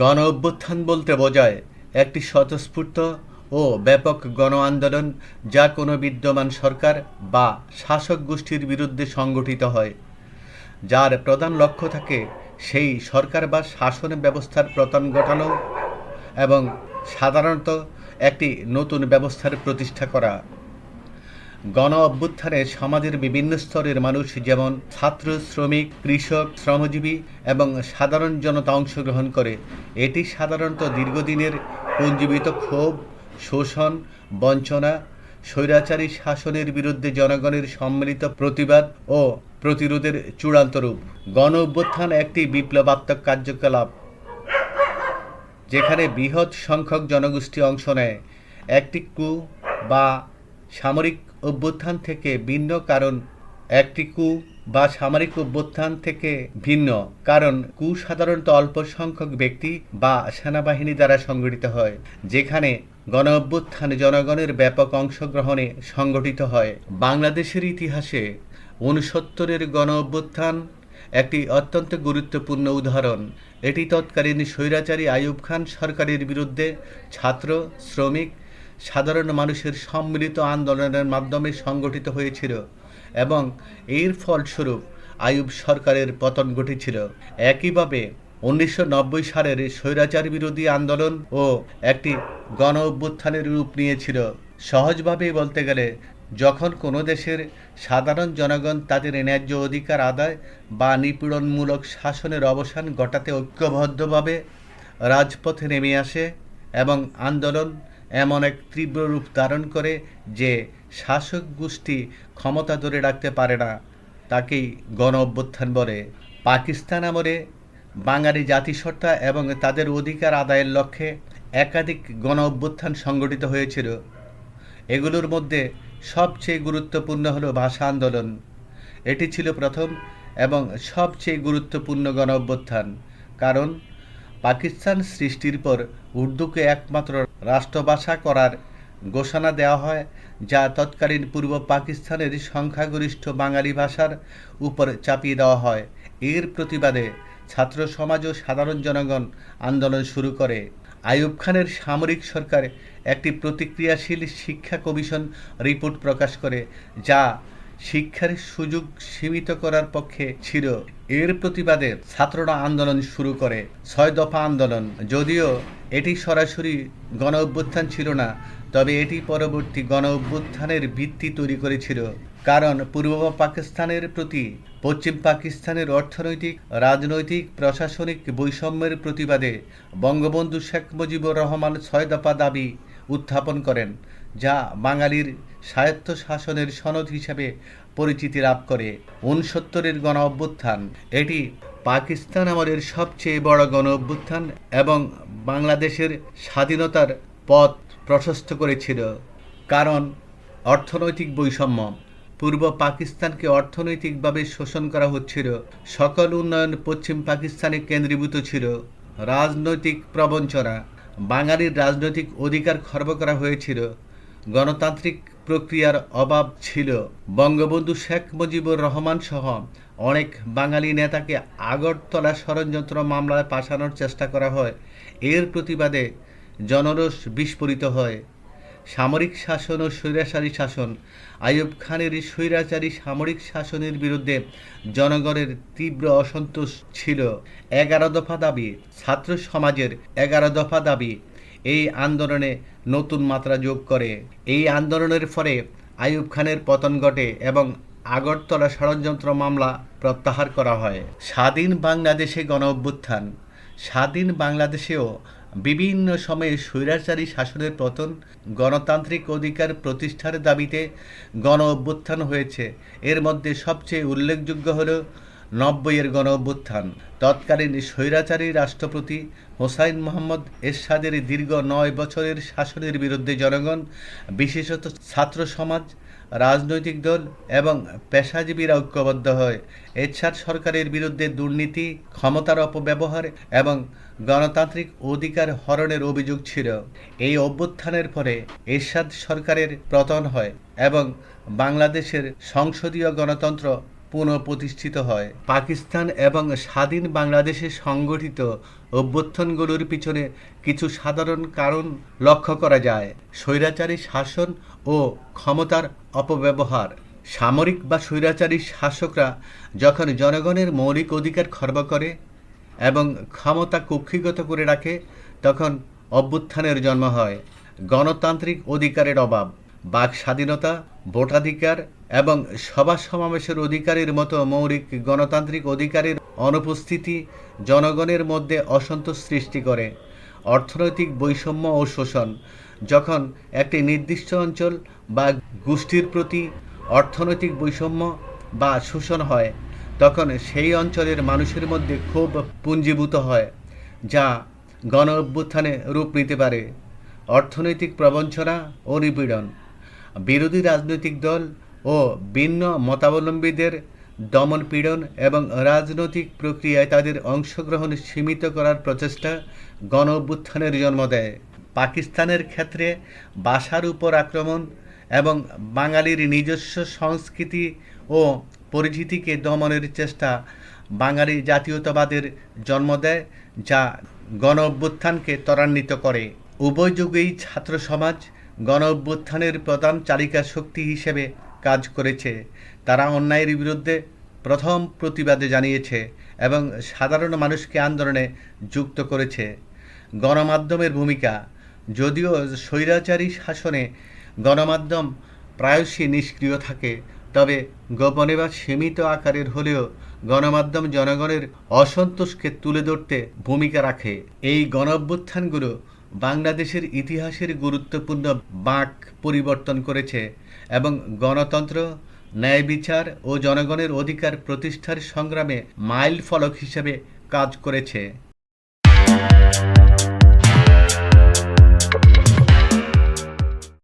গণ অভ্যুত্থান বলতে বোঝায় একটি স্বতঃস্ফূর্ত ও ব্যাপক গণ আন্দোলন যা কোনো বিদ্যমান সরকার বা শাসক গোষ্ঠীর বিরুদ্ধে সংগঠিত হয়, যার প্রধান লক্ষ্য থাকে সেই সরকার বা শাসন ব্যবস্থার পতন ঘটানো এবং সাধারণত একটি নতুন ব্যবস্থার প্রতিষ্ঠা করা। গণ অভ্যুত্থানে সমাজের বিভিন্ন স্তরের মানুষ যেমন ছাত্র, শ্রমিক, কৃষক, শ্রমজীবী এবং সাধারণ জনতা অংশগ্রহণ করে, এটি সাধারণত দীর্ঘদিনের পুঞ্জীবিত ক্ষোভ, শোষণ, বঞ্চনা, স্বৈরাচারী শাসনের বিরুদ্ধে জনগণের সম্মিলিত প্রতিবাদ ও প্রতিরোধের চূড়ান্ত রূপ। গণ অভ্যুত্থান একটি বিপ্লবাত্মক কার্যকলাপ, যেখানে বৃহৎ সংখ্যক জনগোষ্ঠী অংশ নেয়। একটি কু বা সামরিক অভ্যুত্থান থেকে ভিন্ন কারণ একটি কু বা সামরিক অভ্যুত্থান থেকে ভিন্ন কারণ কু সাধারণত অল্প সংখ্যক ব্যক্তি বা সেনাবাহিনী দ্বারা সংগঠিত হয়, যেখানে গণ অভ্যুত্থান জনগণের ব্যাপক অংশগ্রহণে সংগঠিত হয়। বাংলাদেশের ইতিহাসে উনসত্তরের গণ অভ্যুত্থান একটি অত্যন্ত গুরুত্বপূর্ণ উদাহরণ। এটি তৎকালীন স্বৈরাচারী আইয়ুব খান সরকারের বিরুদ্ধে ছাত্র, শ্রমিক সাধারণ মানুষের সম্মিলিত আন্দোলনের মাধ্যমে সংগঠিত হয়েছিল এবং এর ফলস্বরূপ আইয়ুব সরকারের পতন ঘটেছিল। একইভাবে, উনিশশো নব্বই সালের স্বৈরাচার বিরোধী আন্দোলন ও একটি গণ অভ্যুত্থানের রূপ নিয়েছিল। সহজভাবে বলতে গেলে, যখন কোনো দেশের সাধারণ জনগণ তাদের ন্যায্য অধিকার আদায় বা নিপীড়নমূলক শাসনের অবসান ঘটাতে ঐক্যবদ্ধভাবে রাজপথে নেমে আসে এবং আন্দোলন এমন এক তীব্র রূপ ধারণ করে যে শাসক গোষ্ঠী ক্ষমতা ধরে রাখতে পারে না। তাকেই গণ অভ্যুত্থান বলে। পাকিস্তান আমলে বাঙালি জাতিসত্তা এবং তাদের অধিকার আদায়ের লক্ষ্যে একাধিক গণ অভ্যুত্থান সংগঠিত হয়েছিল। এগুলোর মধ্যে সবচেয়ে গুরুত্বপূর্ণ হলো ভাষা আন্দোলন। এটি ছিল প্রথম এবং সবচেয়ে গুরুত্বপূর্ণ গণ অভ্যুত্থান। কারণ পাকিস্তান সৃষ্টির পর উর্দুকে একমাত্র রাষ্ট্রভাষা করার ঘোষণা দেওয়া হয়, যা তৎকালীন পূর্ব পাকিস্তানের সংখ্যাগরিষ্ঠ বাঙালি ভাষার উপর চাপিয়ে দেওয়া হয়। এর প্রতিবাদে ছাত্র সমাজ ও সাধারণ জনগণ আন্দোলন শুরু করে। আইয়ুব খানের সামরিক সরকার একটি প্রতিক্রিয়াশীল শিক্ষা কমিশন রিপোর্ট প্রকাশ করে, যা শিক্ষার সুযোগ সীমিত করার পক্ষে ছিল। এর প্রতিবাদে ছাত্ররা আন্দোলন শুরু করে। ছয় দফা আন্দোলন। যদিও এটি সরাসরি গণ অভ্যুত্থান ছিল না তবে এটি পরবর্তী গণ অভ্যুত্থানের ভিত্তি তৈরি করেছিল, কারণ পূর্ব পাকিস্তানের প্রতি পশ্চিম পাকিস্তানের অর্থনৈতিক, রাজনৈতিক, প্রশাসনিক বৈষম্যের প্রতিবাদে বঙ্গবন্ধু শেখ মুজিবুর রহমান ছয় দফা দাবি উত্থাপন করেন, যা বাঙালির স্বায়ত্ত শাসনের সনদ হিসেবে পরিচিতি লাভ করে। উনসত্তরের গণ অভ্যুত্থান এটি পাকিস্তান আমলের সবচেয়ে বড় গণ অভ্যুত্থান এবং বাংলাদেশের স্বাধীনতার পথ প্রশস্ত করেছিল। কারণ, অর্থনৈতিক বৈষম্য, পূর্ব পাকিস্তানকে অর্থনৈতিকভাবে শোষণ করা হচ্ছিল, সকল উন্নয়ন পশ্চিম পাকিস্তানে কেন্দ্রীভূত ছিল। রাজনৈতিক প্রবঞ্চনা, বাঙালির রাজনৈতিক অধিকার খর্ব করা হয়েছিল। গণতান্ত্রিক প্রক্রিয়ার অভাব ছিল। বঙ্গবন্ধু শেখ মুজিবুর রহমান সহ অনেক বাঙালি নেতাকে আগরতলা ষড়যন্ত্র মামলায় পাঠানোর চেষ্টা করা হয়। এর প্রতিবাদে জনরোষ বিস্ফোরিত হয়। সামরিক শাসন ও স্বৈরাচারী শাসন। আইয়ুব খানের স্বৈরাচারী সামরিক শাসনের বিরুদ্ধে জনগণের তীব্র অসন্তোষ ছিল। এগারো দফা দাবি, ছাত্র সমাজের এগারো দফা দাবি, এই আন্দোলনে নতুন মাত্রা যোগ করে। এই আন্দোলনের ফলে আইয়ুব খানের পতন ঘটে এবং আগরতলা ষড়যন্ত্র মামলা প্রত্যাহার করা হয়। স্বাধীন বাংলাদেশে গণ অভ্যুত্থান স্বাধীন বাংলাদেশেও বিভিন্ন সময়ে স্বৈরাচারী শাসনের পতন গণতান্ত্রিক অধিকার প্রতিষ্ঠার দাবিতে গণ অভ্যুত্থান হয়েছে। এর মধ্যে সবচেয়ে উল্লেখযোগ্য হল নব্বইয়ের গণ অভ্যুত্থান। তৎকালীন স্বৈরাচারী রাষ্ট্রপতি হোসাইন মোহাম্মদ এরশাদের দীর্ঘ নয় বছরের শাসনের বিরুদ্ধে জনগণ, বিশেষত ছাত্র সমাজ, রাজনৈতিক দল এবং পেশাজীবীরা ঐক্যবদ্ধ হয়। এরশাদ সরকারের বিরুদ্ধে দুর্নীতি, ক্ষমতার অপব্যবহার এবং গণতান্ত্রিক অধিকার হরণের অভিযোগ ছিল। এই অভ্যুত্থানের পরে এরশাদ সরকারের পতন হয় এবং বাংলাদেশের সংসদীয় গণতন্ত্র পুনঃপ্রতিষ্ঠিত হয়। পাকিস্তান এবং স্বাধীন বাংলাদেশে সংগঠিত অভ্যুত্থানগুলোর পিছনে কিছু সাধারণ কারণ লক্ষ্য করা যায়। স্বৈরাচারী শাসন ও ক্ষমতার অপব্যবহার। সামরিক বা স্বৈরাচারী শাসকরা যখন জনগণের মৌলিক অধিকার খর্ব করে এবং ক্ষমতা কক্ষিগত করে রাখে, তখন অভ্যুত্থানের জন্ম হয়। গণতান্ত্রিক অধিকারের অভাব, বাক স্বাধীনতা, ভোটাধিকার এবং সভা সমাবেশের অধিকারের মতো মৌলিক গণতান্ত্রিক অধিকারের অনুপস্থিতি জনগণের মধ্যে অসন্তোষ সৃষ্টি করে। অর্থনৈতিক বৈষম্য ও শোষণ, যখন একটি নির্দিষ্ট অঞ্চল বা গোষ্ঠীর প্রতি অর্থনৈতিক বৈষম্য বা শোষণ হয় তখন সেই অঞ্চলের মানুষের মধ্যে ক্ষোভ পুঞ্জীভূত হয়, যা গণ অভ্যুত্থানে রূপ নিতে পারে। অর্থনৈতিক প্রবঞ্চনা ও নিপীড়ন, বিরোধী রাজনৈতিক দল ও ভিন্ন মতাবলম্বীদের দমন পীড়ন এবং রাজনৈতিক প্রক্রিয়ায় তাদের অংশগ্রহণ সীমিত করার প্রচেষ্টা গণ অভ্যুত্থানের জন্ম দেয়। পাকিস্তানের ক্ষেত্রে ভাষার উপর আক্রমণ এবং বাঙালির নিজস্ব সংস্কৃতি ও পরিচিতিকে দমনের চেষ্টা বাঙালি জাতীয়তাবাদের জন্ম দেয়, যা গণ অভ্যুত্থানকে ত্বরান্বিত করে। উভয়যুগেই ছাত্র সমাজ গণ অভ্যুত্থানের প্রধান চালিকা শক্তি হিসেবে কাজ করেছে। তারা অন্যায়ের বিরুদ্ধে প্রথম প্রতিবাদে জানিয়েছে এবং সাধারণ মানুষকে আন্দোলনে যুক্ত করেছে। গণমাধ্যমের ভূমিকা, যদিও স্বৈরাচারী শাসনে গণমাধ্যম প্রায়শই নিষ্ক্রিয় থাকে তবে গোপনে বা সীমিত আকারের হলেও গণমাধ্যম জনগণের অসন্তোষকে তুলে ধরতে ভূমিকা রাখে। এই গণ অভ্যুত্থানগুলো বাংলাদেশের ইতিহাসের গুরুত্বপূর্ণ বাঁক পরিবর্তন করেছে এবং গণতন্ত্র ন্যায় বিচার ও জনগণের অধিকার প্রতিষ্ঠার সংগ্রামে মাইল ফলক হিসেবে কাজ করেছে।